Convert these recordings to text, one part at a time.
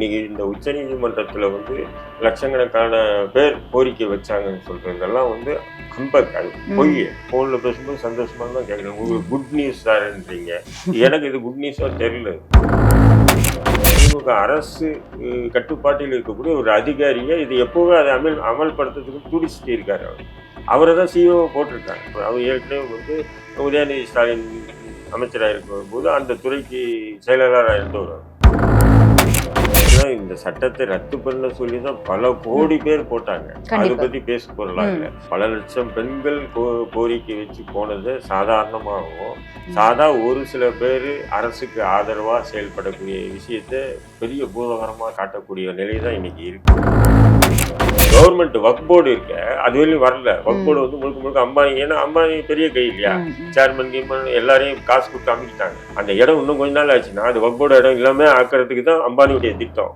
இன்னைக்கு இந்த உச்சநீதிமன்றத்துல வந்து லட்சக்கணக்கான பேர் கோரிக்கை வச்சாங்கன்னு சொல்றதெல்லாம் வந்து கம்பக் அது பொய். போன்ல பேசும்போது சந்தோஷமா தான் கேட்குறேன் உங்களுக்கு குட் நியூஸ் சார்ன்றீங்க எனக்கு இது குட் நியூஸா தெரியல. திமுக அரசு கட்டுப்பாட்டில் இருக்கக்கூடிய ஒரு அதிகாரியை இது எப்பவுமே அதை அமல் அமல்படுத்துறதுக்கு துடிச்சிட்டு இருக்காரு அவர். அவரை தான் சிஓ போட்டிருக்காங்க அவர் ஏற்கனவே வந்து உதயநிதி ஸ்டாலின் அமைச்சராக இருக்கும் போது அந்த துறைக்கு செயலாளராக இருந்தவர் அதான் இந்த சட்டத்தை ரத்து பண்ண சொல்லி தான் பல கோடி பேர் போட்டாங்க. அதை. பத்தி பேச பொருளாக இல்லை பல லட்சம் பெண்கள் கோரிக்கை வச்சு போனது சாதாரணமாகவும் சாதா ஒரு சில பேர் அரசுக்கு ஆதரவா செயல்படக்கூடிய விஷயத்தை பெரிய பூதகரமா காட்டக்கூடிய நிலை தான் இன்னைக்கு இருக்கு. கவர்மெண்ட் ஒர்க் போர்டு இருக்க. அது வரையும் வரல. ஒர்க் போர்டு வந்து முழுக்க முழுக்க அம்பானி ஏன்னா அம்பானி பெரிய கை இல்லையா. சேர்மன் கீமன் எல்லாரையும் காசு கொடுத்து அமைக்கிட்டாங்க. அந்த இடம் இன்னும் கொஞ்ச நாள் ஆச்சுன்னா அது ஒர்க் போர்டு இடம் எல்லாமே ஆக்கிறதுக்கு தான் அம்பானியுடைய திட்டம்.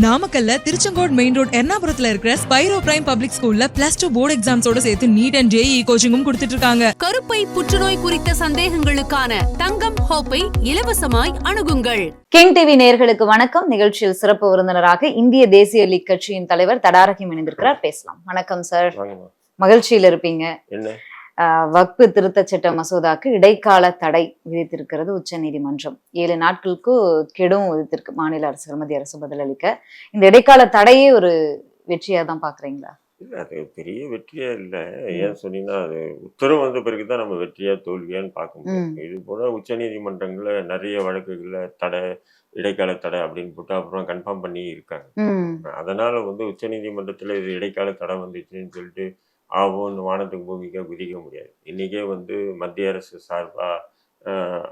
நாமக்கல்ல திருச்செங்கோடு மெயின் ரோட் எர்ணாபுரத்துல இருக்கிற ஸ்பைரோ பிரைம் பப்ளிக் ஸ்கூல்ல பிளஸ் டூ போர்டு எக்ஸாம்ஸோட சேர்த்து நீட் அண்ட் ஜேஇ கோச்சிங்கும் கொடுத்துட்டு இருக்காங்க. கருப்பை புற்றுநோய் குறித்த சந்தேகங்களுக்கான தங்கம் ஹோப்பை இலவசமாய் அணுகுங்கள். கிங் டிவி நேயர்களுக்கு வணக்கம். நிகழ்ச்சியில் சிறப்பு விருந்தினராக இந்திய தேசிய லீக் கட்சியின் தலைவர் தடாரகி இணைந்திருக்கிறார். பேசலாம். வணக்கம் சார். மகிழ்ச்சியில் இருப்பீங்க. வக்பு திருத்த சட்ட மசோதாக்கு இடைக்கால தடை விதித்திருக்கிறது உச்சநீதிமன்றம். ஏழு நாட்களுக்கு கெடும் விதித்திருக்கு மாநில அரசுகள் மத்திய அரசு பதிலளிக்க. இந்த இடைக்கால தடையே ஒரு வெற்றியா தான் பாக்குறீங்களா? இல்ல அது பெரிய வெற்றியா இல்ல. ஏன் சொன்னீங்கன்னா அது உத்தரவு வந்த பிறகுதான் நம்ம வெற்றியா தோல்வியான்னு பார்க்க முடியும். இது போல உச்சநீதிமன்றங்கள்ல நிறைய வழக்குகள்ல தடை இடைக்கால தடை அப்படின்னு போட்டு அப்புறம் கன்ஃபார்ம் பண்ணி இருக்காங்க. அதனால வந்து உச்சநீதிமன்றத்துல இது இடைக்கால தடை வந்துச்சுன்னு சொல்லிட்டு ஆவோன்னு வானத்துக்கு பூமிக்கா குதிக்க முடியாது. இன்றைக்கே வந்து மத்திய அரசு சார்பாக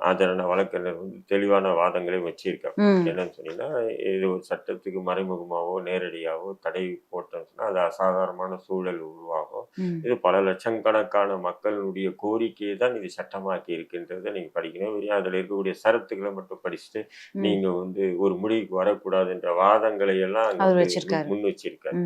ஆஜரான வழக்கறிஞர் வந்து தெளிவான வாதங்களை வச்சிருக்காங்க. என்னன்னு சொன்னீங்கன்னா இது ஒரு சட்டத்துக்கு மறைமுகமாவோ நேரடியாவோ தடை போட்டோம்னா அது அசாதாரணமான சூழல் உருவாகும். இது பல லட்சக்கணக்கான மக்களுடைய கோரிக்கையை தான் இது சட்டமாக்கி இருக்கின்றதை நீங்க படிக்கணும். அதுல இருக்கக்கூடிய சரத்துக்களை மட்டும் படிச்சுட்டு. நீங்க வந்து ஒரு முடிவுக்கு வரக்கூடாதுன்ற வாதங்களை எல்லாம். முன் வச்சிருக்காரு.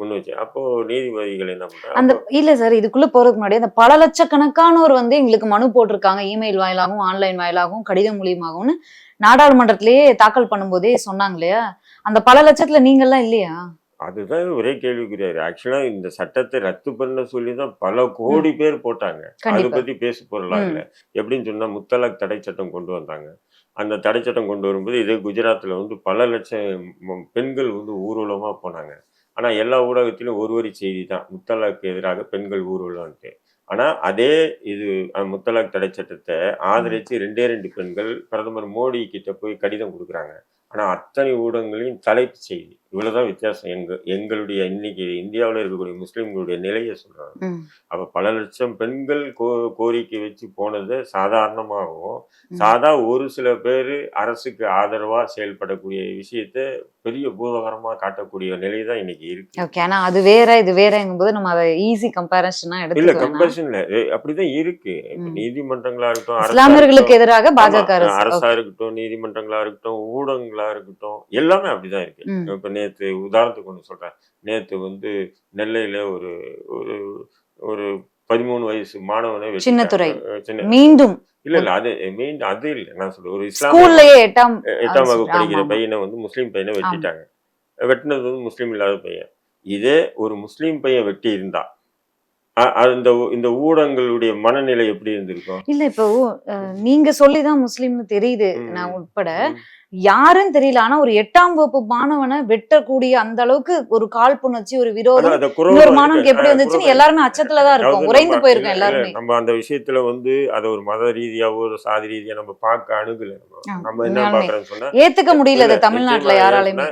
முன் வச்சு அப்போ நீதிபதிகள் என்ன அந்த பண்றாங்க இல்ல சார் இதுக்குள்ள போறதுக்கு முன்னாடி அந்த பல லட்சக்கணக்கானோர் வந்து எங்களுக்கு மனு போட்டிருக்காங்க இமெயில் வாயிலாகவும் ஆன்லைன் வாயிலாகவும் கடிதம் மூலியமாகவும் நாடாளுமன்றத்திலேயே தாக்கல் பண்ணும்போதே சொன்னாங்க இல்லையா அந்த பல லட்சத்துல நீங்கெல்லாம் இல்லையா? அதுதான் ஒரே கேள்விக்குரியாரு ஆக்சுவலா இந்த சட்டத்தை ரத்து பண்ண சொல்லி தான் பல கோடி பேர் போட்டாங்க. அதை பத்தி பேச பொருளா ம். இல்ல. எப்படின்னு சொன்னா முத்தலாக் தடை சட்டம் கொண்டு வந்தாங்க. அந்த தடை சட்டம் கொண்டு வரும்போது இதே குஜராத்ல வந்து பல லட்சம் பெண்கள் வந்து ஊர்வலமா போனாங்க. ஆனா எல்லா ஊடகத்திலும் ஒரு வரி செய்தி தான் முத்தலாக்கு எதிராக பெண்கள் ஊர்வலம்ட்டு ஆனா அதே இது முத்தலாக் தடை சட்டத்தை ஆதரிச்சு ரெண்டே ரெண்டு பெண்கள் பிரதமர் மோடி கிட்ட போய் கடிதம் கொடுக்குறாங்க. ஆனா அத்தனை ஊடகங்களையும் தலைப்பு செய்தி. இவ்வளவுதான் வித்தியாசம். எங்க எங்களுடைய இன்னைக்கு இந்தியாவில் இருக்கக்கூடிய முஸ்லிம்களுடைய நிலையை சொல்றாங்க. ம். அப்ப பல லட்சம் பெண்கள் கோ கோரிக்கை வச்சு போனது சாதாரணமாகவும். சாதா ஒரு சில பேர் அரசுக்கு ஆதரவா செயல்படக்கூடிய விஷயத்தை பெரிய பூதகரமா காட்டக்கூடிய நிலை தான் இன்னைக்கு இருக்கு ஓகே ஆனா அது வேற இது வேறங்கும் போது நம்ம அதை ஈஸி கம்பேரிசனா இல்ல எடுத்துக்க வேணாம் கம்பேரிசன்ல அப்படிதான் இருக்கு. நீதிமன்றங்களா இருக்கட்டும் இஸ்லாமியர்களுக்கு எதிராக பாஜக அரசு. இருக்கட்டும் நீதிமன்றங்களா இருக்கட்டும் ஊடகங்களா இருக்கட்டும் எல்லாமே அப்படிதான் இருக்கு. இப்ப நேத்து உதாரணத்துக்கு ஒண்ணு சொல்றேன் நேத்து வந்து நெல்லையில ஒரு ஒரு ஒரு பதிமூணு வயசு மாணவனை வெட்டிட்டாங்க. சின்னத்துரை. அஹ் சின்ன மீண்டும் இல்ல இல்ல அது மீண்டும் அது இல்ல. நான் சொல்றேன் ஒரு ஸ்கூல்லயே எட்டாம் எட்டாம் வகுப்பு படிக்கிற. பையனை வந்து முஸ்லீம் பையனை வெட்டிட்டாங்க. வெட்டினது வந்து முஸ்லீம் இல்லாத பையன். இதே ஒரு முஸ்லீம் பையன் வெட்டி இருந்தா ஊ- இந்த ஊடகங்களுடைய மனநிலை எப்படி இருந்திருக்கும்? இல்ல இப்போ நீங்க சொல்லிதான் முஸ்லீம்னு தெரியுது. நான் உட்பட. யாருன்னு தெரியல ஆனா ஒரு எட்டாம் வகுப்பு மாணவனை வெட்டக்கூடிய அந்த அளவுக்கு ஒரு காழ்ப்புணர்ச்சி ஒரு ஆனா விரோதம் இருக்கு. மாணவனுக்கு எப்படி வந்துச்சுன்னு எல்லாருமே. அச்சத்துலதான் இருக்கும் உறைந்து போயிருக்கோம் எல்லாருமே நம்ம அந்த விஷயத்துல வந்து அதை ஒரு மத ரீதியாவோ ஒரு சாதி ரீதியா நம்ம பார்க்க அணுகல நம்ம ஆ, நம்ம என்ன உண்மையாலுமே. பாக்குறோம்னு சொன்னா ஏத்துக்க முடியல இது தமிழ்நாட்டுல யாராலையுமே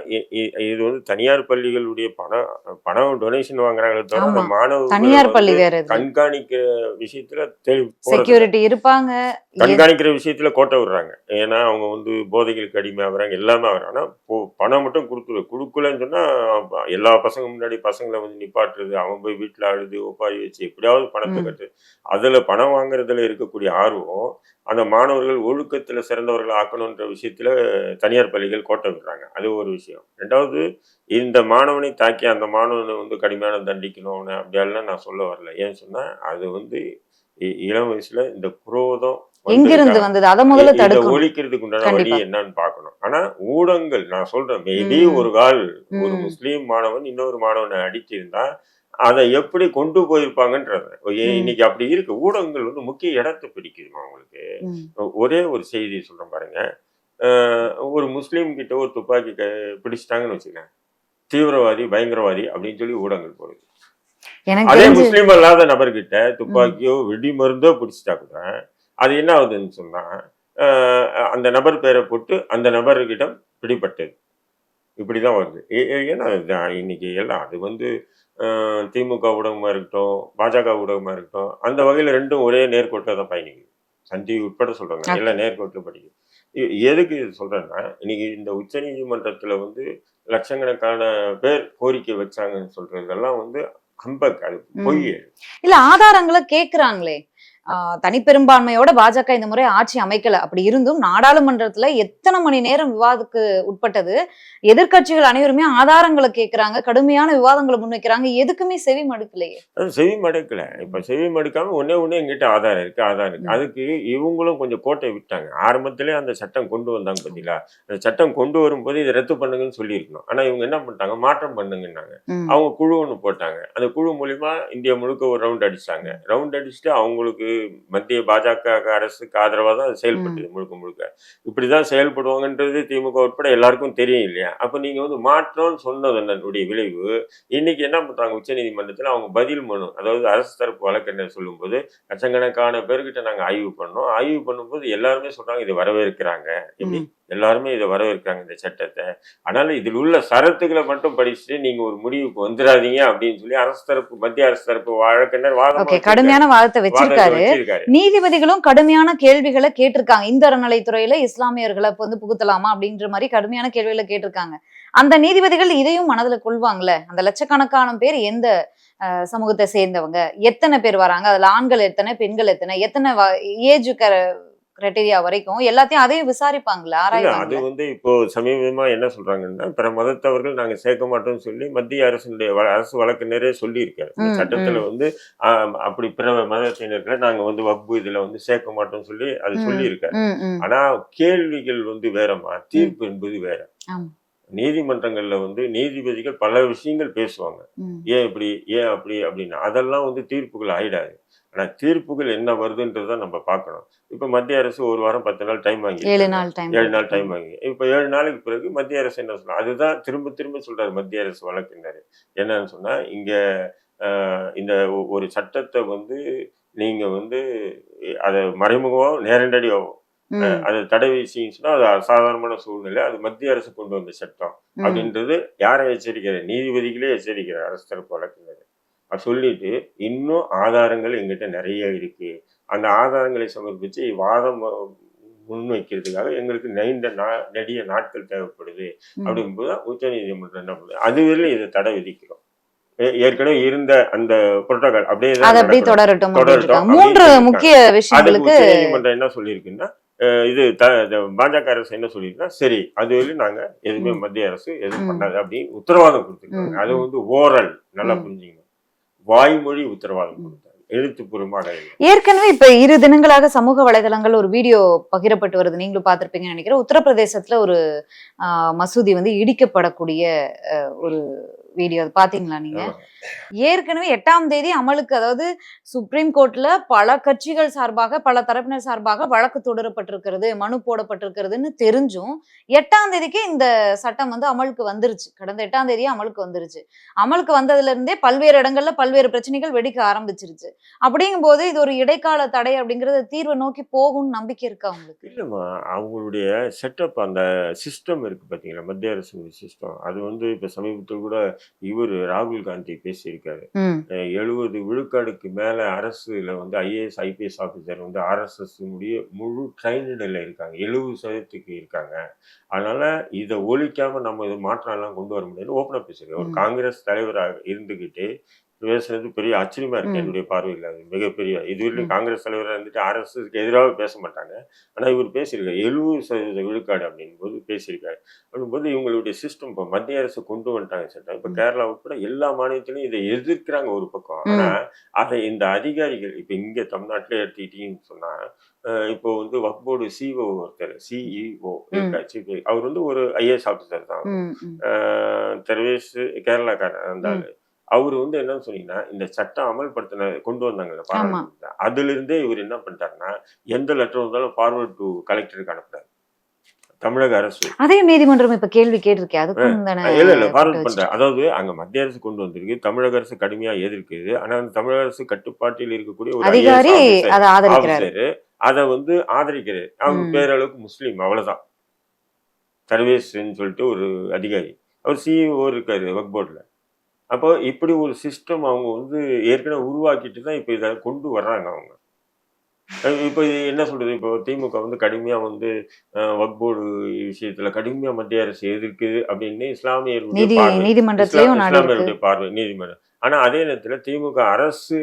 இது வந்து தனியார் பள்ளிகளுடைய பணம் பணம் டொனேஷன் வாங்குறாங்களே தவிர. மாணவர்கள் தனியார் பள்ளி வேற கண்காணிக்கிற விஷயத்துல. செக்யூரிட்டி இருப்பாங்க கண்காணிக்கிற விஷயத்துல கோட்டை விடுறாங்க ஏன்னா அவங்க வந்து போதைகளுக்கு அடிமை ஆகுறாங்க எல்லாமே ஆகுறாங்க. ஆனால் பணம் மட்டும் கொடுத்துரு கொடுக்கலன்னு சொன்னால் எல்லா பசங்க முன்னாடி பசங்களை வந்து நிப்பாட்டுறது அவன் போய் வீட்டில் அழுது ஒப்பாரி வச்சு எப்படியாவது பணத்தை. கட்டு. அதில் பணம் வாங்குறதுல இருக்கக்கூடிய ஆர்வம் அந்த மாணவர்கள் ஒழுக்கத்தில் சிறந்தவர்கள் ஆக்கணுன்ற விஷயத்தில் தனியார் பள்ளிகள் கோட்டை விடுறாங்க. அது ஒரு விஷயம். ரெண்டாவது இந்த மாணவனை தாக்கி அந்த மாணவனை வந்து கடுமையான தண்டிக்கணும் அவனை அப்படியெல்லாம் நான் சொல்ல வரல. ஏன்னு சொன்னால் அது வந்து இளம் வயசுல இந்த குரோதம் எங்கிருந்து வந்திருக்கா? வந்தது அதை முதல்ல இதை தடுக்கணும் ஒழிக்கிறதுக்கு உண்டான வழி. என்னன்னு பார்க்கணும் ஆனா ஊடகங்கள் நான் சொல்றேன் மேபி. ஒரு கால் ஒரு. முஸ்லீம் மாணவன் இன்னொரு மாணவனை அடிச்சிருந்தா அதை எப்படி கொண்டு போயிருப்பாங்கன்றது. இன்னைக்கு அப்படி இருக்கு ஊடகங்கள் வந்து முக்கிய இடத்தை பிடிக்குதுமா அவங்களுக்கு. ஒரே ஒரு செய்தி சொல்றேன் பாருங்க ஒரு முஸ்லீம் கிட்ட ஒரு துப்பாக்கி பிடிச்சிட்டாங்கன்னு வச்சுக்கேன் தீவிரவாதி பயங்கரவாதி அப்படின்னு சொல்லி ஊடகங்கள் போடுது அதே முஸ்லீம் அல்லாத நபர்கிட்ட துப்பாக்கியோ வெடி மருந்தோ பிடிச்சிட்டா கூட அது என்ன ஆகுதுன்னு சொன்னா அஹ் அந்த நபர் பேரை போட்டு அந்த நபர்கிட்ட பிடிபட்டது. இப்படிதான் வருது. ஏ- ஏ- ஏன்னா இன்னைக்கு எல்லாம் அது வந்து திமுக ஊடகமா இருக்கட்டும் பாஜக ஊடகமா இருக்கட்டும் அந்த வகையில ரெண்டும் ஒரே நேர்கோட்டில் தான் பயணிக்குது. டிவி உட்பட சொல்றாங்க. Okay. எல்லாம் நேர்கோட்டில் படிக்குது. எதுக்கு இது சொல்றேன்னா இன்னைக்கு இந்த உச்சநீதிமன்றத்துல வந்து லட்சக்கணக்கான பேர் கோரிக்கை வச்சாங்கன்னு சொல்றதெல்லாம் வந்து ஹம்பக் அது. பொய் இல்ல ஆதாரங்களை கேக்குறாங்களே. ஆஹ் தனிப்பெரும்பான்மையோட பாஜக இந்த முறை ஆட்சி அமைக்கல. அப்படி இருந்தும் நாடாளுமன்றத்துல எத்தனை மணி நேரம் விவாதத்துக்கு உட்பட்டது? எதிர்க்கட்சிகள் அனைவருமே ஆதாரங்களை கேக்குறாங்க கடுமையான விவாதங்களை முன்வைக்கிறாங்க. எதுக்குமே செவி மடுக்கலையே. செவி மடுக்கல. இப்ப செவி மடுக்காம ஒன்னே ஒண்ணே எங்கிட்ட ஆதாரம் இருக்கு ஆதாரம் இருக்கு. அதுக்கு இவங்களும் கொஞ்சம் கோட்டை விட்டாங்க. ஆரம்பத்திலே அந்த சட்டம் கொண்டு வந்தாங்க பாத்தீங்களா? அந்த சட்டம் கொண்டு வரும்போது இதை ரத்து பண்ணுங்கன்னு சொல்லியிருக்கணும். ஆனா இவங்க என்ன பண்ணிட்டாங்க? மாற்றம் பண்ணுங்கன்னாங்க. அவங்க குழு ஒன்று போட்டாங்க. அந்த குழு மூலியமா இந்தியா முழுக்க ஒரு ரவுண்ட் அடிச்சாங்க. ரவுண்ட் அடிச்சுட்டு அவங்களுக்கு மத்திய பாஜக அரசுக்கு ஆதரவா தான் செயல்பட்டது முழுக்க முழுக்க. இப்படிதான் செயல்படுவாங்கன்றது திமுக உட்பட எல்லாருக்கும் தெரியும் இல்லையா? அப்ப நீங்க வந்து மாற்றம்னு சொன்னதனுடைய விளைவு? இன்னைக்கு என்ன பண்றாங்க? உச்சநீதிமன்றத்துல அவங்க பதில் மனு அதாவது அரசு தரப்பு வழக்கறிஞர் சொல்லும்போது லட்சக்கணக்கான பேர்கிட்ட நாங்க ஆய்வு பண்ணோம். ஆய்வு பண்ணும்போது எல்லாருமே சொல்றாங்க இதை வரவேற்கிறாங்க. எப்படி? எல்லாருமே இதை வரவேற்கிறாங்க இந்த சட்டத்தை. அதனால இதில் உள்ள சரத்துக்களை மட்டும் படிச்சுட்டு நீங்க ஒரு முடிவுக்கு வந்துடாதீங்க அப்படின்னு சொல்லி அரசு தரப்பு மத்திய அரசு தரப்பு வழக்கறிஞர் வாதமா. கடுமையான வாதத்தை வச்சிருக்காரு. நீதிபதிகளும் கடுமையான கேள்விகளை கேட்டிருக்காங்க. இந்த அறநிலைத்துறையில இஸ்லாமியர்களை வந்து புகுத்தலாமா அப்படின்ற மாதிரி கடுமையான கேள்விகளை கேட்டிருக்காங்க. அந்த நீதிபதிகள் இதையும் மனதுல கொள்வாங்கல்ல? அந்த லட்சக்கணக்கான பேர் எந்த சமூகத்தை சேர்ந்தவங்க? எத்தனை பேர் வராங்க? அதுல ஆண்கள் எத்தனை பெண்கள் எத்தனை? எத்தனை ஏஜ் கிரைட்டீரியா வரைக்கும் எல்லாத்தையும் அதையும் விசாரிப்பாங்களா அது வந்து இப்போ சமீபமா என்ன சொல்றாங்கன்னா பிற மதத்தவர்கள் நாங்க சேர்க்க மாட்டோம்னு சொல்லி மத்திய அரசுடைய அரசு வழக்கறிஞரே சொல்லியிருக்காரு சட்டத்துல வந்து அப்படி பிற மதத்தினர்களை நாங்க வந்து வக்பு இதுல வந்து சேர்க்க மாட்டோம்னு சொல்லி அது. சொல்லியிருக்காரு. ஆனா கேள்விகள் வந்து வேறமா தீர்ப்பு என்பது வேற. நீதிமன்றங்கள்ல வந்து நீதிபதிகள் பல விஷயங்கள் பேசுவாங்க. ஏன் இப்படி ஏன் அப்படி அப்படின்னு அதெல்லாம் வந்து தீர்ப்புகள் ஆயிடாது ஆனா தீர்ப்புகள் என்ன வருதுன்றதை நம்ம பார்க்கணும். இப்ப மத்திய அரசு ஒரு வாரம் பத்து நாள் டைம் வாங்கி ஏழு நாள் டைம் ஏழு நாள் டைம் வாங்கி. இப்ப ஏழு நாளுக்கு பிறகு மத்திய அரசு என்ன சொல்றாங்க அதுதான் திரும்ப திரும்ப சொல்றாரு மத்திய அரசு வழக்கினாரு. என்னன்னு சொன்னா இங்க ஆஹ், இந்த ஒரு சட்டத்தை வந்து நீங்க வந்து அதை மறைமுகமோ நேரடியாவோ ம், அதை தடை செய்யுச்சுன்னா அது அசாதாரணமான சூழ்நிலை அது மத்திய அரசு கொண்டு வந்த சட்டம். அப்படின்றது யாரை எச்சரிக்கிறார்? நீதிபதிகளே எச்சரிக்கிறார் அரசு தரப்பு வழக்கினர். சொல்லிட்டு இன்னும் ஆதாரங்கள் எங்கிட்ட நிறைய இருக்கு அந்த ஆதாரங்களை சமர்ப்பிச்சு வாதம் முன்வைக்கிறதுக்காக எங்களுக்கு நீண்ட நா நெடிய நாட்கள் தேவைப்படுது. அப்படிங்கும்போது உச்ச நீதிமன்றம் என்ன பண்ணுது அதுவரையிலும் இதை தடை விதிக்கிறோம் ஏற்கனவே இருந்த அந்த புரோட்டோகால் அப்படியே அப்படியே. தொடரட்டும் தொடரட்டும் மூன்று. முக்கிய விஷயங்களுக்கு உச்சநீதிமன்றம் என்ன சொல்லியிருக்குன்னா இது த பாஜக அரசு என்ன சொல்லியிருக்குன்னா சரி அது வரையும் நாங்க எதுவுமே. மத்திய அரசு எதுவும். பண்ணாது அப்படின்னு உத்தரவாதம் கொடுத்துருக்காங்க அது. வந்து ஓரல் நல்லா ம். வாய்மொழி உத்தரவாதம் கொடுத்தாங்க எழுத்துப்பூர்வமாக ஏற்கனவே இப்ப இரு தினங்களாக சமூக வலைதளங்கள் ஒரு வீடியோ பகிரப்பட்டு வருது. நீங்களும் பார்த்திருப்பீங்கன்னு நினைக்கிறேன். உத்தரப்பிரதேசத்துல ஒரு ஆஹ், மசூதி வந்து இடிக்கப்படக்கூடிய ஒரு வீடியோ அது பாத்தீங்களா நீங்க. ஏற்கனவே எட்டாம் தேதி அமலுக்கு அதாவது சுப்ரீம் கோர்ட்ல பல கட்சிகள் சார்பாக பல தரப்பினர் சார்பாக வழக்கு தொடரப்பட்டிருக்கிறது மனு போடப்பட்டிருக்கிறதுன்னு தெரிஞ்சும் எட்டாம் தேதிக்கே இந்த சட்டம் வந்து அமலுக்கு வந்துருச்சு. கடந்த எட்டாம் தேதியே அமலுக்கு வந்துருச்சு. அமலுக்கு வந்ததுல இருந்தே பல்வேறு இடங்கள்ல பல்வேறு பிரச்சனைகள் வெடிக்க ஆரம்பிச்சிருச்சு. அப்படிங்கும்போது இது ஒரு இடைக்கால தடை அப்படிங்கறது தீர்வை நோக்கி போகும்னு நம்பிக்கை இருக்கா உங்களுக்கு? இல்லைம்மா அவங்களுடைய செட்டப் அந்த சிஸ்டம் இருக்கு பார்த்தீங்களா மத்திய அரசு சிஸ்டம் அது வந்து இப்போ சமீபத்தில் கூட இவர் ராகுல் காந்தி பேசியிருக்காரு. எழுபது விழுக்காடுக்கு மேல அரசுல வந்து ஐஏஎஸ் ஐபிஎஸ் ஆஃபீஸர் வந்து ஆர்எஸ்எஸ் முடிய முழு ட்ரைனடில் இருக்காங்க. எழுபது சதவீதத்துக்கு இருக்காங்க. அதனால இதை ஒழிக்காம நம்ம இது மாற்றம் எல்லாம் கொண்டு வர முடியாது. ஓப்பனாக பேசுறேன் ஒரு. காங்கிரஸ் தலைவராக இருந்துகிட்டு பேசுறது பெரிய ஆச்சரியமா இருக்கு. என்னுடைய பார்வையில். அது மிகப்பெரிய இதுவரையும். காங்கிரஸ் தலைவராக இருந்துட்டு அரசுக்கு எதிராக பேச மாட்டாங்க. ஆனா இவர் பேசியிருக்காரு. எழுபது சதவீத விழுக்காடு அப்படின் போது பேசியிருக்காரு. அப்படின்போது இவங்களுடைய சிஸ்டம் இப்போ மத்திய அரசு கொண்டு வந்துட்டாங்க சட்டம் இப்போ. கேரளா உட்பட எல்லா மாநிலத்திலையும் இதை எதிர்க்கிறாங்க ஒரு பக்கம். ம். ஆனா அதை இந்த அதிகாரிகள் இப்போ இங்க தமிழ்நாட்டிலே எடுத்துக்கிட்டீங்கன்னு சொன்னா அஹ் இப்போ வந்து வக் போர்டு சிஓ ஒருத்தர் சிஇஓ ம். அவர் வந்து ஒரு ஐஏஎஸ் ஆஃபீஸர் தான். தெர்வேஷ் கேரளாக்காரர் இருந்தாரு அவர் வந்து என்னன்னு சொன்னீங்கன்னா இந்த சட்டம் அமல்படுத்தின கொண்டு வந்தாங்கல்ல பாராளுமன்றத்துல அதுல இருந்தே இவர் என்ன பண்ணிட்டாருன்னா எந்த லெட்டர் வந்தாலும் ஃபார்வர்ட் டு கலெக்டருக்கு அனுப்புறாரு. தமிழக அரசு. அதையும் நீதிமன்றம் இப்ப கேள்வி கேட்டிருக்கேன் இல்ல இல்ல ஃபார்வர்ட் அதாவது அங்க மத்திய அரசு கொண்டு வந்திருக்கு தமிழக அரசு கடுமையா எதிர்க்குது ஆனா அந்த தமிழக அரசு கட்டுப்பாட்டில் இருக்கக்கூடிய ஒரு அதிகாரி அதை ஆஃபீஸரு அதை வந்து ஆதரிக்கிறாரு. அவங்க. பேரளவுக்கு முஸ்லீம் அவ்வளவுதான். சர்வேஸ்ன்னு சொல்லிட்டு ஒரு அதிகாரி. அவர் சிஇஓ இருக்காரு ஒர்க் போர்டில் அப்போ இப்படி ஒரு சிஸ்டம் அவங்க வந்து ஏற்கனவே உருவாக்கிட்டு தான் இப்போ இதை கொண்டு வர்றாங்க அவங்க. இப்போ இது என்ன சொல்றது? இப்போ திமுக வந்து கடுமையா வந்து ஒர்க் போர்டு விஷயத்துல கடுமையா மத்திய அரசு எதிர்க்குது அப்படின்னு இஸ்லாமியர்களுடைய இஸ்லாமியருடைய பார்வை. நீதிமன்றம். ஆனா அதே நேரத்துல திமுக அரசு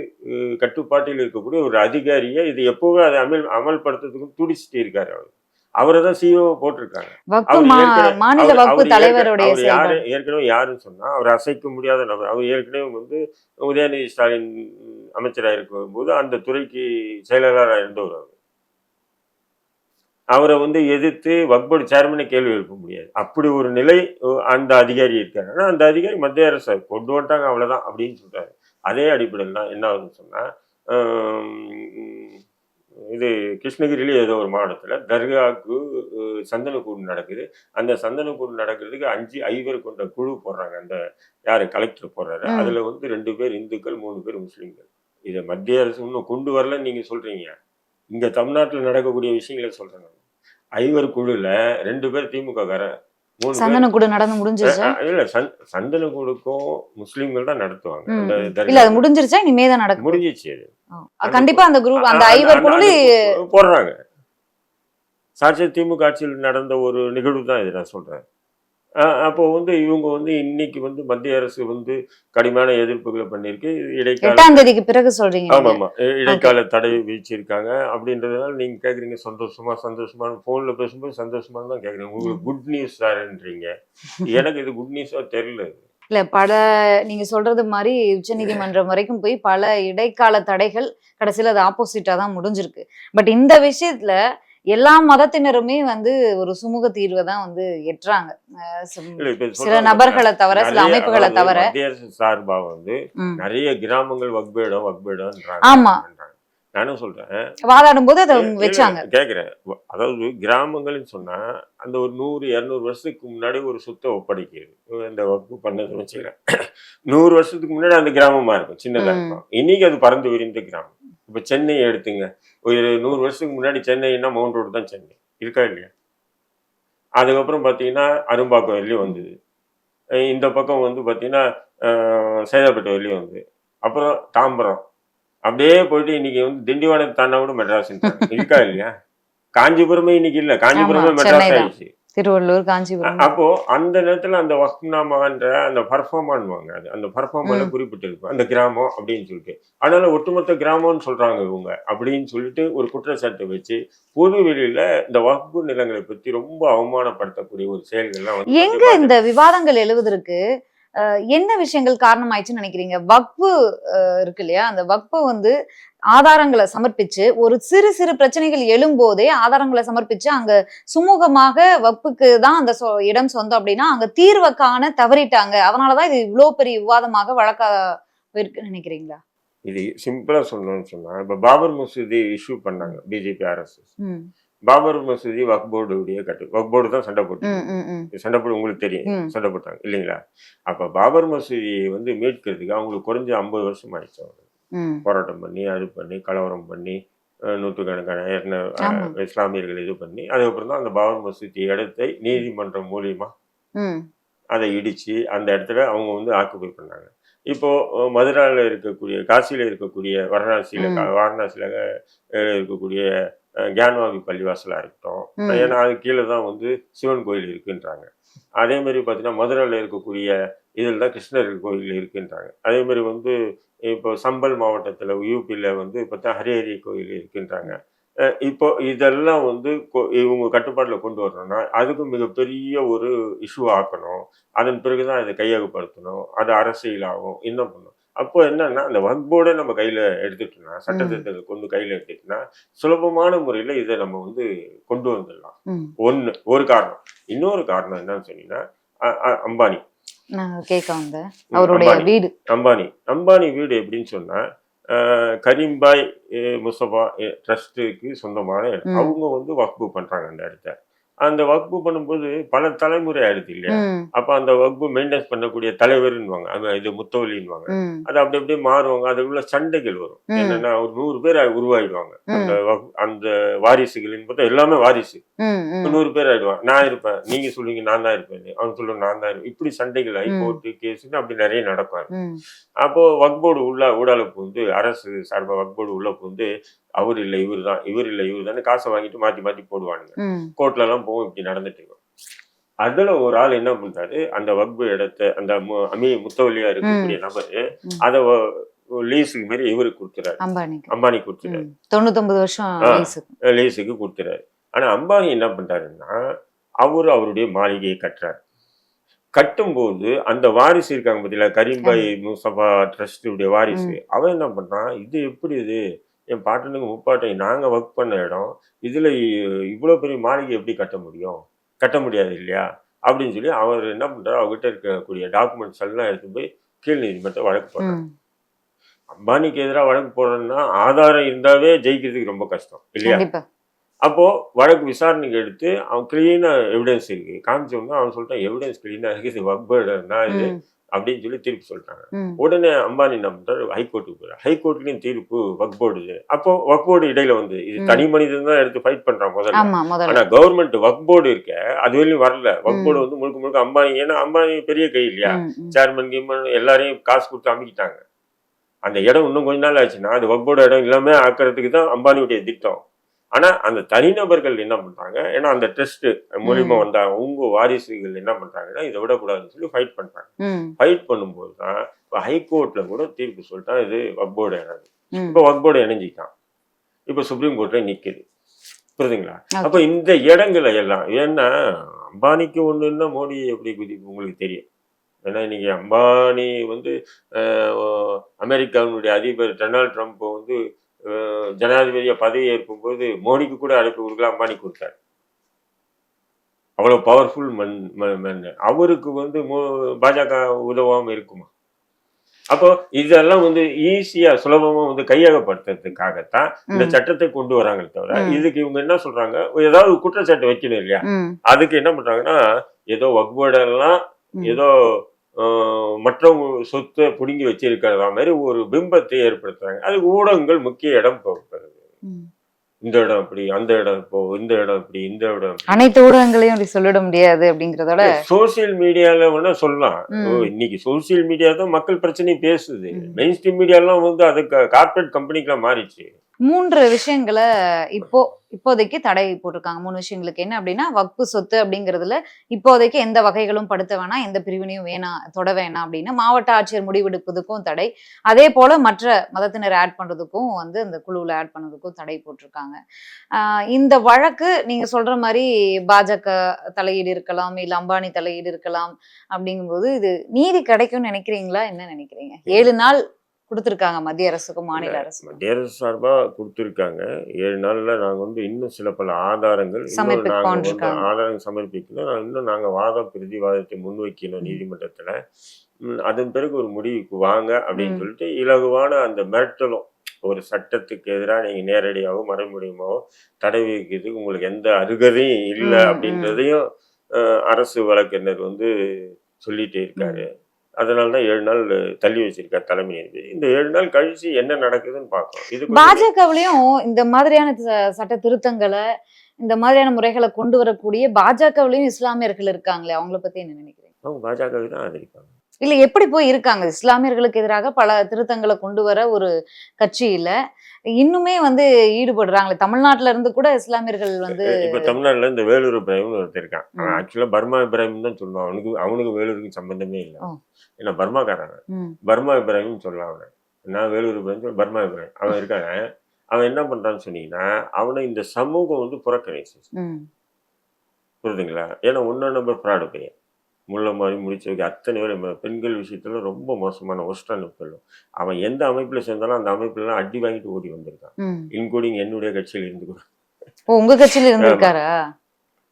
கட்டுப்பாட்டில் இருக்கக்கூடிய ஒரு அதிகாரியை இது எப்பவுமே அதை அமல் அமல்படுத்துறதுக்கு துடிச்சிட்டு இருக்காரு அவர். அவரை தான் சிஓ போட்டிருக்காங்க. வக்பு அவர் மா- ஏற்கனவே- மாநில அவர்- வக்பு அவர் தலைவருடைய ஏற்கனவே- அவர் யாரு ஏற்கனவே யாருன்னு சொன்னா அவர் அசைக்க முடியாத நபர். அவர் ஏற்கனவே வந்து உதயநிதி ஸ்டாலின் அமைச்சராக இருக்கும்போது அந்த துறைக்கு செயலாளராக இருந்தவர் அவர். அவரை வந்து எதிர்த்து வக்போர்டு சேர்மனை கேள்வி எழுப்ப முடியாது. அப்படி ஒரு நிலை அந்த அதிகாரி இருக்காரு ஆனா அந்த அதிகாரி மத்திய அரசு கொண்டு வந்துட்டாங்க அவ்வளவுதான் அப்படின்னு சொல்றாரு. அதே அடிப்படையில் தான் என்ன ஆகுதுன்னு சொன்னா ஆஹ், இது கிருஷ்ணகிரியில ஏதோ ஒரு மாவட்டத்துல தர்காவுக்கு சந்தனக்கூடு நடக்குது. அந்த சந்தனக்கூடு நடக்கிறதுக்கு அஞ்சு ஐவர் கொண்ட குழு போடுறாங்க. அந்த யாரு? கலெக்டர் போடுறாரு. அதுல வந்து ரெண்டு பேர் இந்துக்கள் மூணு பேர் முஸ்லீம்கள். இதை மத்திய அரசு இன்னும் கொண்டு வரலன்னு நீங்க சொல்றீங்க. இங்க தமிழ்நாட்டுல நடக்கக்கூடிய விஷயங்களை சொல்றேன் நான். ஐவர் குழுல ரெண்டு பேர் திமுக காரன் மூணு பேர் சந்தன கூட நடந்து முடிஞ்சிருச்சா? இல்ல சந் சந்தனக்கூடுக்கும் முஸ்லீம்கள் தான் நடத்துவாங்க. இல்ல அது முடிஞ்சிருச்சா? இனிமே தான் நடக்கும். முடிஞ்சிச்சு அது. கண்டிப்பா அந்த குரூப் அந்த ஐவர் குழு போடுறாங்க. சாட்சியம் திமுக ஆட்சியில் நடந்த ஒரு நிகழ்வு தான் இது நான் சொல்றேன். அஹ் அப்போ வந்து இவங்க வந்து இன்னைக்கு வந்து மத்திய அரசு வந்து கடுமையான எதிர்ப்புகளை பண்ணியிருக்கு. இடைக்கால தேதிக்கு பிறகு சொல்றீங்க ஆமா. ஆமா இடைக்கால தடை விதிச்சிருக்காங்க. அப்படின்றதுனால நீங்க கேக்குறீங்க சந்தோஷமா சந்தோஷமா போன்ல பேசும்போது சந்தோஷமா தான் கேக்குறீங்க உங்களுக்கு குட் நியூஸ் சார்ன்றீங்க எனக்கு இது குட் நியூஸா தெரியல. இல்ல பல நீங்க சொல்றது மாதிரி உச்சநீதிமன்றம் வரைக்கும் போய் பல இடைக்கால தடைகள் கடைசியில அது ஆப்போசிட்டா தான் முடிஞ்சிருக்கு. பட் இந்த விஷயத்துல எல்லா மதத்தினருமே வந்து ஒரு சுமூக தீர்வை தான் வந்து எட்டுறாங்க. சில நபர்களை தவிர சில அமைப்புகளை தவிர. சார்பா வந்து. நிறைய கிராமங்கள் வக்பேடம் வக்பேடம்ன்றாங்க. ஆமா. நானும் சொல்றேன். வாதாடும் போது அதை வச்சாங்க. கேக்குறேன். வ- அதாவது கிராமங்கள்னு சொன்னா அந்த ஒரு நூறு இருநூறு வருஷத்துக்கு முன்னாடி ஒரு சொத்தை ஒப்படைக்கிறது இந்த வகுப்பு பண்ணது வச்சுக்கிறேன். நூறு வருஷத்துக்கு முன்னாடி அந்த கிராமமா இருக்கும் சின்னதா ம். இருக்கும். இன்னைக்கு அது பறந்து விரிந்த கிராமம். இப்ப சென்னை எடுத்துங்க. ஒரு நூறு வருஷத்துக்கு முன்னாடி சென்னைன்னா மவுண்ட் ரோடு தான் சென்னை. இருக்கா இல்லையா? அதுக்கப்புறம் பார்த்தீங்கன்னா அரும்பாக்கம் வரலையும் வந்தது இந்த பக்கம் வந்து பார்த்தீங்கன்னா சைதாப்பேட்டை வரலையும் வந்து. அப்புறம் தாம்பரம். அப்படியே போயிட்டு இன்னைக்கு வந்து திண்டிவனம் தாண்டா கூட மெட்ராஸ் இருக்கா. இல்லையா? காஞ்சிபுரமே இன்னைக்கு இல்ல. காஞ்சிபுரமே மெட்ராஸ். ஆயிடுச்சு. திருவள்ளூர் காஞ்சிபுரம். அப்போ அந்த நேரத்துல அந்த வக்னாமான்ற அந்த பர்ஃபார்மான்வாங்க அது. அந்த பர்ஃபார்மால ம். குறிப்பிட்டிருக்கும் அந்த கிராமம் அப்படின்னு சொல்லிட்டு. அதனால ஒட்டுமொத்த கிராமம்னு சொல்றாங்க இவங்க. அப்படின்னு சொல்லிட்டு ஒரு குற்றச்சாட்டை வச்சு பொது வெளியில இந்த வகுப்பு நிலங்களை பத்தி ரொம்ப அவமானப்படுத்தக்கூடிய ஒரு செயல்கள்லாம் எங்க இந்த விவாதங்கள் எழுவதற்கு என்ன விஷயங்கள் காரணமாயிடுச்சுன்னு நினைக்கிறீங்க? வக்பு இருக்கு இல்லையா? அந்த வக்பு வந்து ஆதாரங்களை சமர்ப்பிச்சு ஒரு சிறு சிறு பிரச்சனைகள் எழும்போதே ஆதாரங்களை சமர்ப்பிச்சு அங்க சுமூகமாக வக்புக்கு தான் அந்த இடம் சொந்தம் அப்படின்னா அங்க தீர்வை காண தவறிட்டாங்க. அதனாலதான் இது இவ்வளவு பெரிய விவாதமாக வழக்கா இருக்குன்னு நினைக்கிறீங்களா? இது சிம்பிளா சொல்லணும்னு சொன்னா இப்ப பாபர் மசூதி இஷ்யூ பண்ணாங்க பிஜேபி ஆர்எஸ்எஸ் பாபர் மசூதி வக் போர்டுடைய கட்டு வக் போர்டு தான் சண்டை போட்டு சண்டை போட்டு உங்களுக்கு தெரியும். சண்டை போட்டாங்க இல்லைங்களா அப்ப பாபர் மசூதியை வந்து மீட்கிறதுக்கு அவங்களுக்கு குறைஞ்ச ஐம்பது வருஷம் ஆயிடுச்சு அவங்க. போராட்டம் பண்ணி அது பண்ணி கலவரம் பண்ணி நூற்றுக்கணக்கான. இஸ்லாமியர்கள் இது பண்ணி அதுக்கப்புறம் தான் அந்த பாபர் மசூதி இடத்தை நீதிமன்றம் மூலியமா. அதை இடித்து அந்த இடத்துல அவங்க வந்து ஆக்குபை பண்ணாங்க இப்போ மதுரால இருக்கக்கூடிய காசியில் இருக்கக்கூடிய வாரணாசியில். வாரணாசியில் இருக்கக்கூடிய கியான்வாபி பள்ளிவாசலாக இருக்கட்டும். ஏன்னா அது கீழே தான் வந்து சிவன் கோயில் இருக்குன்றாங்க. அதே மாதிரி பார்த்தீங்கன்னா மதுரையில் இருக்கக்கூடிய இதில் தான் கிருஷ்ணர் கோயில் இருக்குன்றாங்க. அதே மாதிரி வந்து இப்போ சம்பல் மாவட்டத்தில் யூபியில் வந்து பார்த்தா ஹரிஹரி கோயில் இருக்குன்றாங்க. இப்போ இதெல்லாம் வந்து இவங்க கட்டுப்பாட்டில் கொண்டு வரணும்னா அதுக்கு மிகப்பெரிய ஒரு இஷ்யூ ஆக்கணும். அதன் பிறகு தான் இதை கையகப்படுத்தணும். அது அரசியலாகும் என்ன பண்ணணும் அப்போ என்னன்னா அந்த வக்போர்டை நம்ம கையில் எடுத்துட்டோம்னா சட்டத்திட்டத்தை கொண்டு கையில் எடுத்துட்டோம்னா சுலபமான முறையில் இதை நம்ம வந்து கொண்டு வந்துடலாம். ம். ஒன்று ஒரு காரணம். இன்னொரு காரணம் என்னன்னு சொன்னீங்கன்னா அம்பானி. நான் கேட்க வந்தேன் அவருடைய அம்பானி. வீடு. அம்பானி. அம்பானி வீடு எப்படின்னு சொன்னா அஹ், கரீம்பாய் அஹ், முஸ்தபா ட்ரஸ்ட்டுக்கு சொந்தமான இடம். அவங்க வந்து வக்பு பண்றாங்க அந்த இடத்த. அந்த வக்பு பண்ணும்போது பல தலைமுறை ஆயிடுது இல்லையா? அப்ப அந்த வக்பு மெயின்டைன்ஸ் பண்ணக்கூடிய தலைவர்னுவாங்க அது இது முத்தவலின்வாங்க அது அப்படி அப்படியே மாறுவாங்க. அதுக்குள்ள சண்டைகள் வரும். என்னன்னா ஒரு நூறு பேர் உருவாயிடுவாங்க. அந்த அந்த வாரிசுகளின் பார்த்தா எல்லாமே வாரிசு. நூறு பேர் ஆயிடுவான் நான் இருப்பேன். நீங்க சொல்லுவீங்க நான் தான் இருப்பேன். அவன் சொல்லுவான் நான் தான் இருப்பேன். இப்படி சண்டைகள் ஆகி ம். கோர்ட்டு கேஸ்ன்னு அப்படி நிறைய நடக்கும். அப்போ வக்போர்டு உள்ள ஊடால புகுந்து அரசு சார்பாக வக்போர்டு உள்ள புகுந்து அவர் இல்லை இவர் தான் இவர் இல்லை இவர் தான் காசை வாங்கிட்டு மாத்தி மாத்தி போடுவானுங்க. கோர்ட்ல எல்லாம் போகும் இப்படி நடந்துட்டு இருக்கும். அதுல ஒரு ஆள் என்ன பண்றாரு அந்த வக்பு இடத்த அந்த அமி முத்தவலியா இருக்கக்கூடிய நபர். அதை லீஸுக்கு மாரி இவருக்கு கொடுத்துறாரு. அம்பானி கொடுத்துறாரு. தொண்ணூத்தொன்பது வருஷம் லீஸுக்கு. கொடுத்துறாரு. ஆனா அம்பானி என்ன பண்றாருன்னா அவரு அவருடைய மாளிகையை கட்டுறாரு. கட்டும்போது அந்த வாரிசு இருக்காங்க பார்த்தீங்களா கரீம்பாய் முசபா ட்ரஸ்டுடைய வாரிசு. அவன் என்ன பண்றான் இது எப்படி இது? என் பாட்டனுக்கு முப்பாட்டை நாங்க ஒர்க் பண்ண இடம். இதுல இ- இவ்வளவு பெரிய மாளிகை எப்படி கட்ட முடியும்? கட்ட முடியாது இல்லையா? அப்படின்னு சொல்லி அவர் என்ன பண்றாரு? அவர்கிட்ட இருக்கக்கூடிய டாக்குமெண்ட்ஸ் எல்லாம் எடுத்து போய் கீழ் நீதிமன்றத்தை வழக்கு போடுறாரு. அம்பானிக்கு எதிராக வழக்கு போடுறோம்னா ஆதாரம் இருந்தாவே ஜெயிக்கிறதுக்கு ரொம்ப கஷ்டம் இல்லையா? கண்டிப்பா. அப்போ வழக்கு விசாரணைக்கு எடுத்து அவன் கிளீனா எவிடன்ஸ் இருக்கு. காமிச்சோம்னா அவன் சொல்லிட்டான் எவிடன்ஸ் கிளீனா இருக்கு இது வக்பர்டா இது. அப்படின்னு சொல்லி தீர்ப்பு சொல்லிட்டாங்க ம், உடனே அம்பானி என்ன பண்றாரு? ஹைகோர்ட்டுக்கு போறாரு. ஹைகோர்ட்லயும் தீர்ப்பு வக்போர்டு இது. அப்போ வக்போர்டு இடையில வந்து இது. தனி மனிதன் தான் எடுத்து ஃபைட் பண்றான் முதல்ல. ஆனா கவர்மெண்ட் வக்போர்டு இருக்க அது வரையும் வரல. வக்போர்டு வந்து முழுக்க முழுக்க அம்பானி ஏன்னா அம்பானி பெரிய கை இல்லையா. சேர்மன் கிம்மன் எல்லாரையும் காசு கொடுத்து அமைக்கிட்டாங்க. அந்த இடம் இன்னும் கொஞ்ச நாள் ஆச்சுன்னா அது வக்போர்டு இடம் எல்லாமே ஆக்கிறதுக்கு தான் அம்பானியுடைய திட்டம். ஆனா அந்த தனிநபர்கள் என்ன பண்றாங்க? ஏன்னா அந்த டெஸ்ட் மூலியமா ம். வந்த உங்க வாரிசுகள் என்ன பண்றாங்கன்னா இதை விடக்கூடாதுன்னு சொல்லி ஃபைட் பண்றாங்க. ம், ஃபைட் பண்ணும்போது தான் இப்போ ஹைகோர்ட்ல கூட தீர்ப்பு சொல்லிட்டான் இது வக்போர்டு இடம் ம். இப்போ வக்போர்டு இணைஞ்சிட்டான். இப்போ சுப்ரீம் கோர்ட்ல நிக்குது. புரியுதுங்களா. அப்போ இந்த இடங்களை எல்லாம் ஏன்னா அம்பானிக்கு ஒண்ணுன்னா மோடி எப்படி குதி உங்களுக்கு தெரியும். ஏன்னா இன்னைக்கு அம்பானி வந்து அமெரிக்காவினுடைய அதிபர் டொனால்ட் ட்ரம்ப் வந்து ஜனாதிபதியா பதவி ஏற்கும்போது மோடிக்கு கூட அழைப்பு கொடுக்கல அம்பானி கொடுத்தாரு. அவ்வளவு பவர்ஃபுல் மன் ம- மன்னர் அவருக்கு வந்து மோ- பாஜக உதவாம இருக்குமா? அப்போ இதெல்லாம் வந்து ஈஸியா சுலபமா வந்து கையகப்படுத்துறதுக்காகத்தான் இந்த சட்டத்தை கொண்டு வராங்களே தவிர. இதுக்கு இவங்க என்ன சொல்றாங்க? ஏதாவது குற்றச்சாட்டு வைக்கணும் இல்லையா? அதுக்கு என்ன பண்றாங்கன்னா ஏதோ வக்போர்டெல்லாம். ஏதோ மற்றவங்க சொத்தை பிடுங்கி வச்சிருக்கிறதா மாதிரி ஒரு பிம்பத்தை ஏற்படுத்துறாங்க அதுக்கு ஊடகங்கள் முக்கிய இடம் போகிறது. இந்த இடம் இப்படி அந்த இடம் இப்போ இந்த இடம் இப்படி இந்த இடம். அனைத்து ஊடகங்களையும் அப்படி சொல்லிட முடியாது அப்படிங்கறதோட சோசியல் மீடியால வேணா சொல்லலாம் இன்னைக்கு சோசியல் மீடியா தான் மக்கள் பிரச்சனையை பேசுது. மெயின் ஸ்ட்ரீம் மீடியாலாம் வந்து அது கார்பரேட் கம்பெனிக்கெல்லாம் மாறிச்சு மூன்று விஷயங்களை இப்போ இப்போதைக்கு தடை போட்டிருக்காங்க. மூணு விஷயங்களுக்கு என்ன அப்படின்னா வக்பு சொத்து அப்படிங்கிறதுல இப்போதைக்கு எந்த வகைகளும் படுத்த வேணாம் எந்த பிரிவினையும் வேணாம் தொட வேணாம் அப்படின்னு மாவட்ட ஆட்சியர் முடிவெடுப்பதுக்கும் தடை. அதே போல மற்ற மதத்தினர் ஆட் பண்றதுக்கும் வந்து அந்த குழுவில் ஆட் பண்ணதுக்கும் தடை போட்டிருக்காங்க. இந்த வழக்கு நீங்க சொல்ற மாதிரி பாஜக தலையீடு இருக்கலாம் இல்ல அம்பானி தலையீடு இருக்கலாம் அப்படிங்கும்போது இது நீதி கிடைக்கும்னு நினைக்கிறீங்களா? என்ன நினைக்கிறீங்க? ஏழு நாள் கொடுத்திருக்காங்க மத்திய அரசுக்கும் மாநில அரசுக்கும் மத்திய அரசு சார்பா கொடுத்துருக்காங்க ஏழு நாள்ல நாங்க வந்து இன்னும் சில பல ஆதாரங்கள் இன்னும் சமர்ப்பிக்க நாங்க வந்து. ஆதாரம் சமர்ப்பிக்கணும் இன்னும் நாங்க வாதம் பிரதிவாதத்தை முன்வைக்கணும். நீதிமன்றத்துல அதன் பிறகு ஒரு முடிவுக்கு வாங்க அப்படின்னு. சொல்லிட்டு இலகுவான அந்த மிரட்டலும் ஒரு சட்டத்துக்கு எதிராக நீங்க நேரடியாகவோ மறைமுடியுமாவோ தடை விதிக்கிறதுக்கு உங்களுக்கு எந்த அருகதையும் இல்லை. அப்படின்றதையும் அரசு வழக்கறிஞர் வந்து சொல்லிட்டே இருக்காரு அதனால தான் ஏழு நாள் தள்ளி வச்சிருக்காரு தலைமை நீதிபதி. இந்த ஏழு நாள் கழிச்சு என்ன நடக்குதுன்னு பார்க்கணும் இது பாஜகவிலையும் இந்த மாதிரியான சட்ட திருத்தங்களை இந்த மாதிரியான முறைகளை கொண்டு வரக்கூடிய பாஜகவிலையும் இஸ்லாமியர்கள் இருக்காங்களே அவங்கள பத்தி என்ன நினைக்கிறீங்க? அவங்க பாஜகவை தான் ஆதரிப்பாங்க. இல்ல எப்படி போய் இருக்காங்க? இஸ்லாமியர்களுக்கு எதிராக பல திருத்தங்களை கொண்டு வர ஒரு கட்சியில இன்னுமே வந்து ஈடுபடுறாங்களே. தமிழ்நாட்டுல இருந்து கூட இஸ்லாமியர்கள் வந்து இப்ப தமிழ்நாட்டுல இந்த வேலூர் இப்ராஹிம் ஒருத்தர் இருக்கான். ம். ஆக்சுவலா பர்மா இப்ராஹிம் தான் சொல்லுவான். அவனுக்கு அவனுக்கு வேலூருக்கு சம்பந்தமே இல்லை. ஏன்னா பர்மாக்காரன். பர்மா இப்ராஹிம் சொல்லலாம் அவனை. நான் வேலூர் இப்ராஹிம் சொல்ல பர்மா இப்ராஹிம். அவன் இருக்காங்க அவன் என்ன பண்றான்னு சொன்னீங்கன்னா அவனை இந்த சமூகம் வந்து புறக்கணிச்சு புரியுதுங்களா? ஏன்னா ஒன்றாம் நம்பர் ஃப்ராடு பையன். முள்ள மாதிரி முடிச்சு வைக்க. அத்தனை பேர் நம்ம பெண்கள் விஷயத்துல ரொம்ப மோசமான ஒஸ்டான சொல்லும் அவன் எந்த அமைப்புல சேர்ந்தாலும் அந்த அமைப்புலாம் அடி வாங்கிட்டு ஓடி வந்திருக்கான். இன்க்ளூடிங் என்னுடைய கட்சியில் இருந்து கூட. உங்க கட்சியில இருந்திருக்காரா?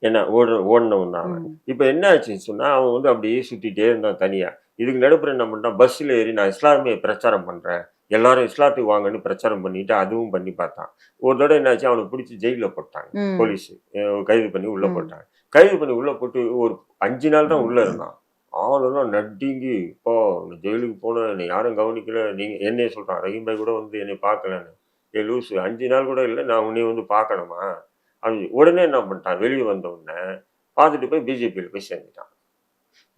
ஏன்னா ஓட ஓடினவன் தான் இப்போ என்ன ஆச்சுன்னு சொன்னா அவன் வந்து அப்படியே சுத்திட்டே இருந்தான் தனியா. இதுக்கு நடுப்புற என்ன பண்ணிட்டான் பஸ்ஸில் ஏறி நான் இஸ்லாமிய பிரச்சாரம் பண்றேன். எல்லாரும் இஸ்லாத்துக்கு வாங்கன்னு பிரச்சாரம் பண்ணிட்டு அதுவும் பண்ணி பார்த்தான். ஒரு தடவை என்னாச்சு அவனை பிடிச்சி ஜெயில போட்டாங்க போலீஸ். கைது பண்ணி உள்ள. போட்டாங்க. கைது பண்ணி உள்ள போட்டு ஒரு அஞ்சு நாள் தான் உள்ள இருந்தான். ஆளெல்லாம் நட்டிங்கி இப்போ ஜெயிலுக்கு போனேன் என்னை யாரும் கவனிக்கல. நீங்க என்னைய சொல்றான் ரஹீம் பாய் கூட வந்து என்னை பார்க்கலன்னு. ஏ லூசு அஞ்சு நாள் கூட இல்லை நான் உன்னைய வந்து பார்க்கணுமா? அவன் உடனே என்ன பண்ணிட்டான்? வெளியே வந்த உடனே பார்த்துட்டு போய் பிஜேபியில் போய் சேர்ந்துட்டான்.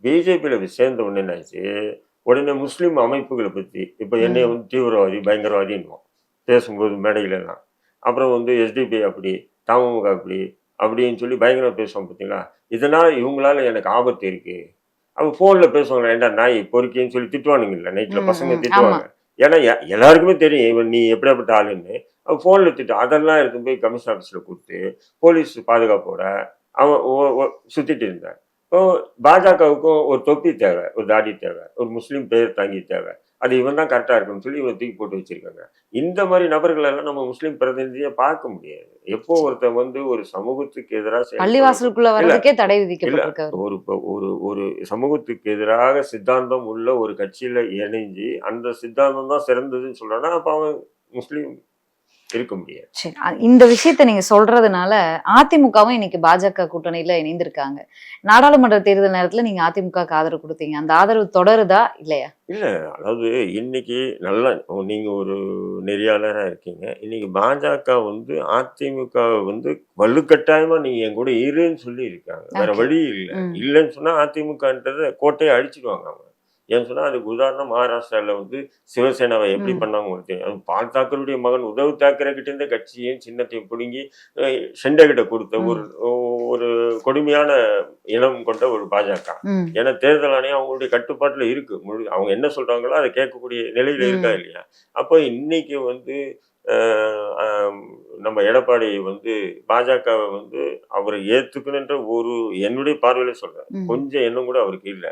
பிஜேபியில் போய் சேர்ந்த உடனே என்னாச்சு உடனே முஸ்லீம் அமைப்புகளை பற்றி இப்போ என்னைய வந்து தீவிரவாதி பயங்கரவாதின்னுவோம் பேசும்போது மேடையில எல்லாம் அப்புறம் வந்து எஸ்டிபி அப்படி தமுக அப்படி அப்படின்னு சொல்லி பயங்கரமா பேசுவாங்க பார்த்தீங்களா இதனால இவங்களால எனக்கு ஆபத்து இருக்கு. அவங்க ஃபோனில் பேசுவாங்க ஏன்டா நாய் பொறுக்கின்னு சொல்லி திட்டுவானுங்கல்ல நைட்டில் பசங்க திட்டுவாங்க. ஏன்னா எல்லாருக்குமே தெரியும் இவன் நீ எப்படியாப்பட்ட ஆளுன்னு. அவன் ஃபோனில் திட்டு அதெல்லாம் எடுத்து போய் கமிஷன் ஆஃபீஸில் கொடுத்து போலீஸ் பாதுகாப்போட அவன் சுத்திட்டு இருந்தான். இப்போ பாஜகவுக்கும் ஒரு தொப்பி தேவை ஒரு தாடி தேவை ஒரு முஸ்லீம் பேர் தாங்கி தேவை. அது இவன் தான் கரெக்டாக இருக்குன்னு சொல்லி இவன் தூக்கி போட்டு வச்சிருக்காங்க. இந்த மாதிரி நபர்கள் எல்லாம் நம்ம முஸ்லீம் பிரதிநிதியை பார்க்க முடியாது. எப்போ ஒருத்தன் வந்து ஒரு சமூகத்துக்கு எதிராக பள்ளிவாசலுக்குள்ள தடை விதிக்கப்பட்டிருக்காரு ஒரு ஒரு ஒரு சமூகத்துக்கு எதிராக சித்தாந்தம் உள்ள ஒரு கட்சியில இணைஞ்சு அந்த சித்தாந்தம் தான் சிறந்ததுன்னு சொல்றானா அப்ப அவன் முஸ்லீம் இருக்க முடியாது. சரி இந்த விஷயத்த நீங்க சொல்றதுனால அதிமுகவும் இன்னைக்கு பாஜக கூட்டணியில இணைந்திருக்காங்க. நாடாளுமன்ற தேர்தல் நேரத்துல நீங்க அதிமுகக்கு ஆதரவு கொடுத்தீங்க. அந்த ஆதரவு தொடருதா இல்லையா? இல்ல அதாவது இன்னைக்கு நல்லா நீங்க ஒரு நெறியாளரா இருக்கீங்க. இன்னைக்கு பாஜக வந்து அதிமுக வந்து வலுக்கட்டாயமா நீங்க என் கூட இருன்னு சொல்லி இருக்காங்க வேற. வழி இல்லை. இல்லைன்னு சொன்னா அதிமுகன்றத கோட்டையை அடிச்சிடுவாங்க அவங்க. ஏன்னு சொன்னா அதுக்கு உதாரணம் மகாராஷ்டிரால வந்து சிவசேனாவை எப்படி. பண்ணாங்க தெரியும் அது பால் தாக்கருடைய மகன் உத்தவ் தாக்கரே கிட்ட இருந்த கட்சியையும் சின்னத்தையும் பிடுங்கி அஹ், ஷெண்டே கிட்ட கொடுத்த. ஒரு ஒரு கொடுமையான இனம் கொண்ட ஒரு பாஜக ஏன்னா தேர்தல் ஆணையம் அவங்களுடைய கட்டுப்பாட்டுல இருக்கு முழு அவங்க என்ன சொல்றாங்களோ அதை கேட்கக்கூடிய நிலையில. இருக்கா இல்லையா அப்போ இன்னைக்கு வந்து நம்ம எடப்பாடி வந்து பாஜகவை வந்து அவரை ஏத்துக்கணுன்ற ஒரு என்னுடைய பார்வையில சொல்றேன் ம். கொஞ்சம் எண்ணம் கூட அவருக்கு இல்லை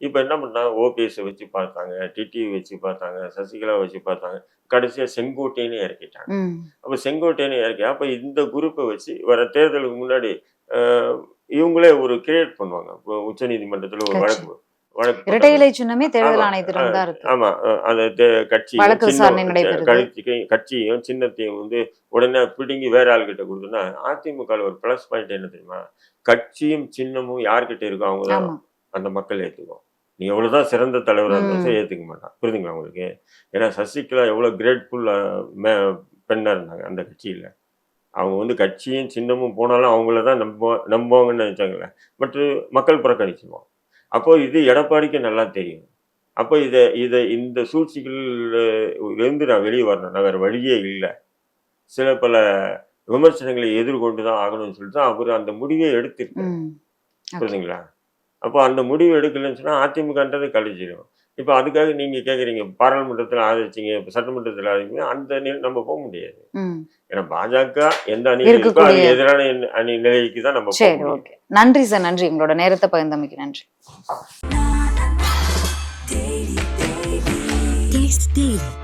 இப்போ என்ன பண்ணாங்க ஓபிஎஸ் வச்சு பார்த்தாங்க டிடி வச்சு பார்த்தாங்க சசிகலா வச்சு பார்த்தாங்க கடைசியா செங்கோட்டையனே இறக்கிட்டாங்க. அப்போ செங்கோட்டையனை இறக்கி அப்போ இந்த குரூப்பை வச்சு வர தேர்தலுக்கு முன்னாடி இவங்களே ஒரு கிரியேட் பண்ணுவாங்க இப்போ உச்சநீதிமன்றத்துல ஒரு. வழக்கு வழக்கு இரட்டை போட்டாங்க. இலை சின்னமே தேர்தல் ஆமா, ஆணையத்திடம் தான் இருக்கு ஆமா அஹ், அந்த கட்சி வழக்கு விசாரணை நடைபெறுது. கட்சியும் சின்னத்தையும் வந்து உடனே பிடுங்கி வேற ஆள்கிட்ட கொடுத்தோம்னா அதிமுக ஒரு ப்ளஸ் பாயிண்ட் என்ன தெரியுமா கட்சியும் சின்னமும் யார்கிட்ட இருக்கோ அவங்க தான் அந்த மக்கள் ஏத்துக்குவோம் நீ எவ்வளவுதான் சிறந்த தலைவராக இருந்தாலும் ம். ஏத்துக்க மாட்டான். புரியுதுங்களா உங்களுக்கு? ஏன்னா சசிகலா எவ்வளவு கிரேட்ஃபுல் பெண்ணா இருந்தாங்க அந்த கட்சியில. அவங்க வந்து கட்சியும் சின்னமும் போனாலும் அவங்கள தான் நம்ப நம்புவாங்கன்னு நினைச்சாங்கல்ல பட் மக்கள் புறக்கணிச்சிருவோம் அப்போ இது எடப்பாடிக்கு நல்லா தெரியும். அப்போ இதை இதை இந்த சூழ்ச்சிகள் இருந்து நான் வெளியே வரணும். நான் வேற வழியே இல்லை. சில பல விமர்சனங்களை எதிர்கொண்டு தான் ஆகணும்னு சொல்லிட்டு அவர் அந்த முடிவை எடுத்திருக்காரு. ம். புரியுதுங்களா அப்போ அந்த முடிவு எடுக்கலைன்னு சொன்னா அதிமுகன்றது கழிச்சிடும் இப்போ அதுக்காக நீங்க கேக்குறீங்க பாராளுமன்றத்தில் ஆதரிச்சீங்க இப்போ சட்டமன்றத்தில் ஆதரிச்சீங்க அந்த நிலை நம்ம போக முடியாது. ஏன்னா பாஜக எந்த அணி இருக்கோ அதுக்கு எதிரான அணி நிலைக்கு தான் நம்ம சரி ஓகே. நன்றி சார் நன்றி. உங்களோட நேரத்தை பகிர்ந்தமைக்கு நன்றி.